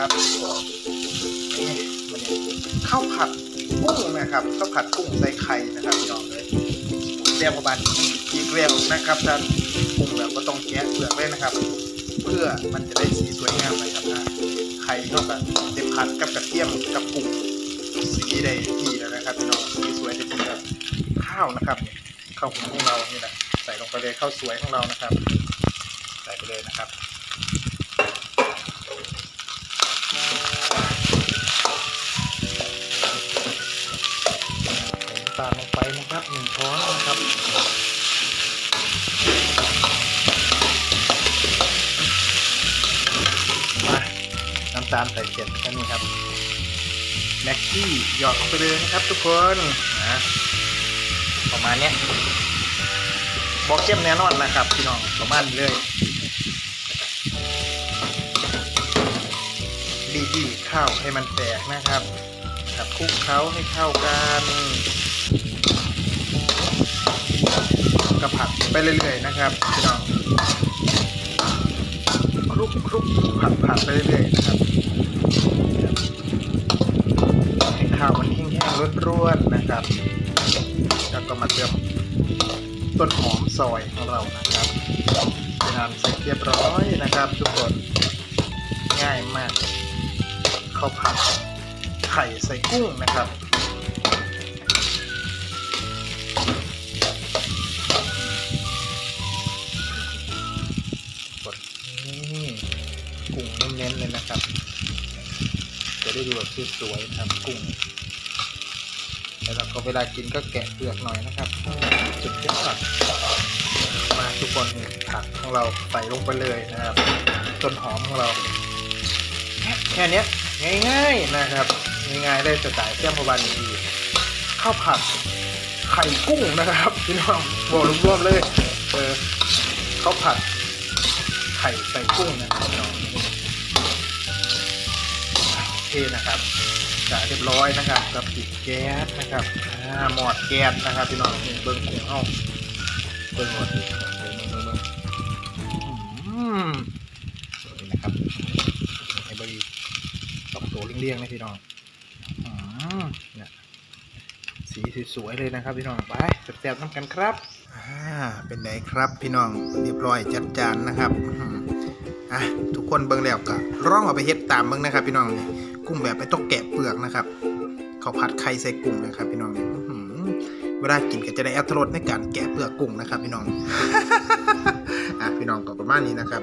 นะครับนี่มัข้าวผัดกุ้งนะครับข้าวผัดกุ้งใส่ไข่นะครับพี่น้องเลยเรียกประมาณอีกเรียกนะครับท่านกุ้งแบบก็ต้องแกะเปลือกเลยนะครับ เพื่อมันจะได้สีสวยงามนะครับนะไข่นอกจบเต็มผัดกับกระเทียมกับกุ้งสีใด้ที่แล้วนะครับพี่น้องสีสวยจะเป็นแบบข้าวนะครับข้าวของเรานี่แหละใส่ลงไปเลยข้าวสวยของเรานะครับ ใส่ไปเลยนะครับ นะครับหนึ่งช้อนนะครับมาน้ำตาลใส่เสร็จแค่นี้ครับแม็กกี้หยอดลงไปเลยนะครับทุกคนนะประมาณนี้บอกเข้มแน่นอนนะครับพี่น้องประมาณนี้เลยบีบีข้าวให้มันแตกนะครับครับคลุกเคล้าให้เข้ากันกระผัด ไปเรื่อยๆนะครับพี่น้องคลุกคลุกผัดผัดไปเรื่อยๆนะครับให้ข้าวมันแห้งๆร่วนๆนะครับแล้วก็มาเติมต้นหอมซอยของเรานะครับเป็นอันเสร็จเรียบร้อยนะครับ ทุกคนง่ายมากข้าวผัดไข่ใส่กุ้งนะครับ กุ้งเน้นๆเลยนะครับ จะได้ดูแบบสวยๆครับกุ้งแล้วเราก็เวลากินก็แกะเปลือกหน่อยนะครับสุดยอดมาทุกคนผักของเราใส่ลงไปเลยนะครับต้นหอมของเราแค่นี้ง่ายๆนะครับง่ายๆได้สไตล์เที่ยมพบานดีข้าวผัดไข่กุ้งนะครับพี่น้องบอกรวมๆเลยเออข้าวผัดไข่ใส่กุ้งนะครับพี่น้อง เคนะครับจะเรียบร้อยนะครับกับปิดแก๊สนะครับอ่าหมอดแก๊สนะครับพี่น้องเบิ้งของเฮาเบิ้งหมดดิเบิ้งเบิ้งเบิ้งนี่นะครับให้บริสองตัวเรียงๆนะพี่น้องอืมเนี่ยสีสวยๆเลยนะครับพี่น้องไปแซ่บๆน้ำกันครับอ่าเป็นไงครับพี่น้องเรียบร้อยจัดจานนะครับอะทุกคนเบิ้งแล้วก็ร้องเอาไปเฮ็ดตามเบิ้งนะครับพี่น้องนี่ กุ้งแบบไม่ต้องแกะเปลือกนะครับเขาผัดไข่ใส่กุ้งนะครับพี่น้องเวลากินก็จะได้อัตรสในการแกะเปลือกกุ้งนะครับ พี่น้องอะพี่น้องก็ประมาณนี้นะครับ